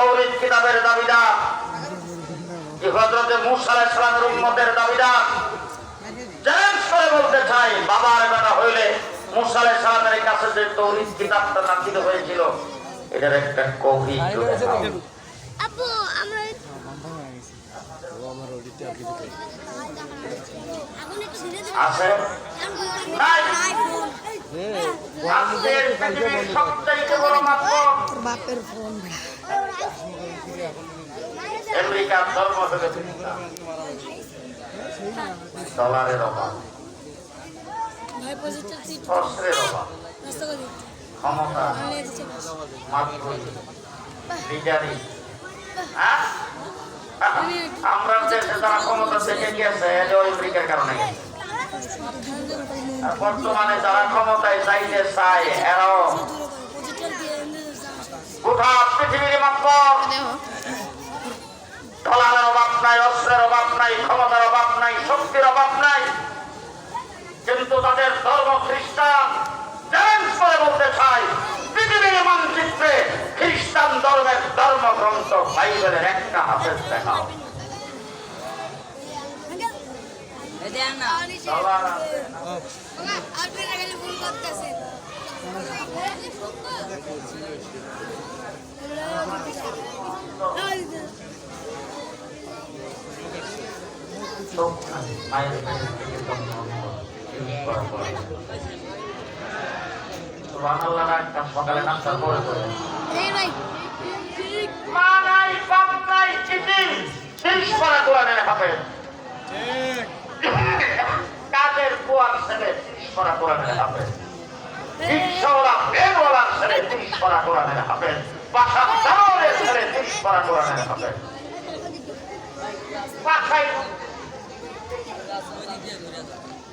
তৌরিদ কিতাবের দাবিদার। যে হজরতে মুসা আলাইহিস সালামের উম্মতের দাবিদার। চ্যালেঞ্জ করে বলতে চাই বাবার বেটা হইলে মুসা আলাইহিস সালামের কাছে যে তৌরিদ কিতাবটা নাজিল হয়েছিল এটার একটা কপি। আব্বু আমরা আছে? আজকের পৃথিবীর সবচাইতে বড় মাধ্যম বাপের ফোন। আমেরিকার ধর্ম হলে ডলারের অভাব। ক্ষমতা হ্যাঁ? গিয়েছে কারণে বর্তমানে যারা ক্ষমতায় যাইতে চায়, এরাও গোটা পৃথিবীর মাত্র ডলারের অভাব নাই অস্ত্রের অভাব নাই ক্ষমতার অভাব নাই শক্তির অভাব নাই। কিন্তু তাদের ধর্ম খ্রিস্টান চ্যালেঞ্জ করে বলতে চাই পৃথিবীর মানচিত্রে খ্রিস্টান ধর্মের ধর্মগ্রন্থ বাইবেলের একটা হাতের দেখাও। ডলার আছে আপনারা খালি ফোন করতেছেন। নাই, মায়ের পেট থেকে জন্ম করার পরে। সুবহানাল্লাহ ডাক্তার সকালে নাস্তার পরে করে ভাই মা নাই বাপ নাই চিঠি তিরিশ পারা কোরআনের হাফেজ কাজের কুয়ার ছেলে তিরিশ পারা কোরআনের হাফেজ রিক্সাওয়ালা ভ্যানওয়ালার ছেলে তিরিশ পারা কোরআনের হাফেজ বাসার দাওয়ারের ছেলে তিরিশ পারা কোরআনের হাফেজ বাসায়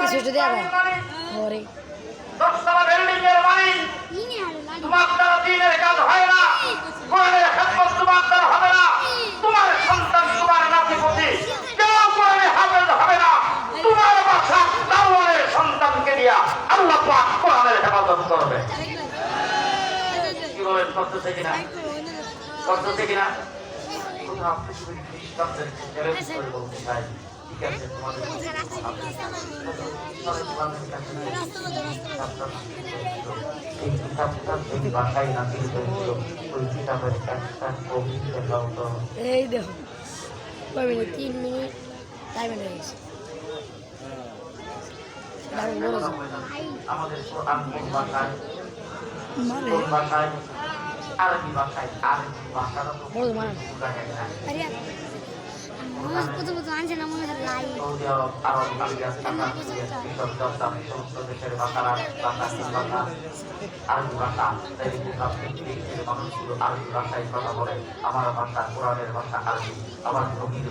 কিছুটা দেয়া ঘরে বিল্ডিং এর মালিক তোমার দ্বারা দিনের কাজ হয় কোরআনের হেফাজত করবে কি বলেন করতেছে কিনা? করতেছে কিনা? বলতে ঠিক আছে এই দেখো। তিন মিনিট। টাইম হয়ে গেছে। আমাদের কোরআন কোন ভাষায় মানে? কোন ভাষায় আরবি ভাষায় আরবি মানে? মনে ভাষারা আরবি ভাষা তাই মানুষগুলো আরবি ভাষায় কথা বলে আরবি নবীর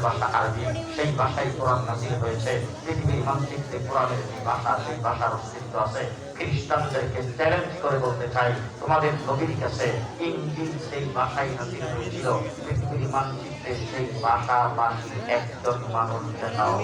ভাষা আরবি সেই ভাষায় কোরআন নাজিল হয়েছে পৃথিবীর মানচিত্রে কোরআনের যে ভাষা সেই ভাষার অস্তিত্ব আছে খ্রিস্টানদেরকে চ্যালেঞ্জ করে বলতে চাই তোমাদের নবীর কাছে ইঞ্জিন সেই ভাষাই নদীর হয়েছিল। পৃথিবীর মানচিত্রে সেই ভাষা বাণী একজন মানুষ দেখাও